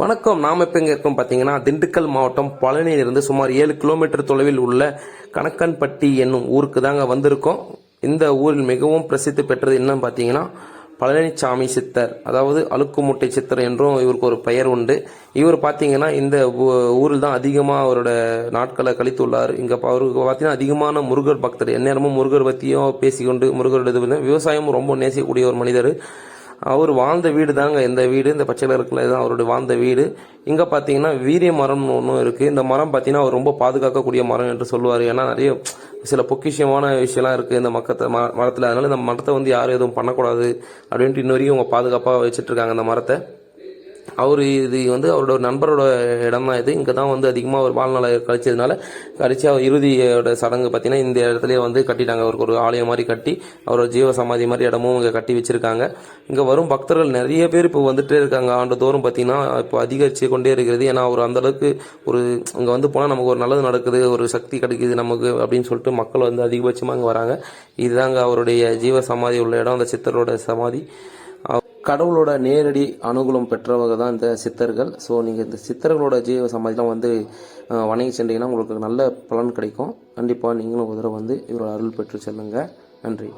வணக்கம். நாம் இப்போ எங்கே இருக்கோம் பார்த்தீங்கன்னா திண்டுக்கல் மாவட்டம் பழனியிலிருந்து சுமார் ஏழு கிலோமீட்டர் தொலைவில் உள்ள கணக்கன்பட்டி என்னும் ஊருக்கு தாங்க வந்திருக்கோம். இந்த ஊரில் மிகவும் பிரசித்தி பெற்றது என்னன்னு பார்த்தீங்கன்னா பழனிசாமி சித்தர் அதாவது அழுக்குமுட்டை சித்தர் என்றும் இவருக்கு ஒரு பெயர் உண்டு. இவர் பார்த்தீங்கன்னா இந்த ஊ- ஊரில் தான் அதிகமாக அவரோட நாட்களை கழித்துள்ளார். இங்கே அவருக்கு பார்த்தீங்கன்னா அதிகமான முருகர் பக்தர் எந்நேரமும் முருகர் பற்றியும் பேசிக்கொண்டு முருகரோட இது விவசாயம் ரொம்ப நேசிக்கக்கூடிய ஒரு மனிதர். அவர் வாழ்ந்த வீடு தாங்க. இந்த வீடு இந்த பச்சை கலருக்குள்ள தான் அவருடைய வாழ்ந்த வீடு. இங்கே பார்த்தீங்கன்னா வீரிய மரம்னு ஒன்றும் இருக்குது இந்த மரம் பார்த்தீங்கன்னா அவர் ரொம்ப பாதுகாக்கக்கூடிய மரம் என்று சொல்லுவார். ஏன்னா நிறைய சில பொக்கிஷமான விஷயம்லாம் இருக்குது இந்த மக்கத்தை ம மரத்தில். அதனால இந்த மரத்தை வந்து யாரும் எதுவும் பண்ணக்கூடாது அப்படின்ட்டு இன்ன வரைக்கும் அவங்க பாதுகாப்பாக வச்சுட்டு இருக்காங்க இந்த மரத்தை. அவர் இது வந்து அவரோட நண்பரோட இடம் தான் இது. இங்கே தான் வந்து அதிகமாக ஒரு வாழ்நாளை கழிச்சதுனால கழிச்சு அவர் இறுதியோட சடங்கு பார்த்தீங்கன்னா இந்த இடத்துலயே வந்து கட்டிட்டாங்க. அவருக்கு ஒரு ஆலயம் மாதிரி கட்டி அவரோட ஜீவ சமாதி மாதிரி இடமும் இங்கே கட்டி வச்சிருக்காங்க. இங்கே வரும் பக்தர்கள் நிறைய பேர் இப்போ வந்துட்டே இருக்காங்க. ஆண்டுதோறும் பார்த்தீங்கன்னா இப்போ அதிகரிச்சு கொண்டே இருக்கிறது ஏன்னா அவர் அந்தளவுக்கு ஒரு இங்கே வந்து போனால் நமக்கு ஒரு நல்லது நடக்குது ஒரு சக்தி கிடைக்குது நமக்கு அப்படின்னு சொல்லிட்டு மக்கள் வந்து அதிகபட்சமாக இங்கே வராங்க. இதுதாங்க அவருடைய ஜீவ சமாதி உள்ள இடம் அந்த சித்தரோட சமாதி. கடவுளோட நேரடி அனுகூலம் பெற்றவங்க தான் இந்த சித்தர்கள். ஸோ நீங்கள் இந்த சித்தர்களோட ஜீவ சமாதிலாம் வந்து வணங்கி சென்றீங்கன்னா உங்களுக்கு நல்ல பலன் கிடைக்கும். கண்டிப்பாக நீங்களும் ஒரு தடவை வந்து இவரோட அருள் பெற்று செல்லுங்க. நன்றி.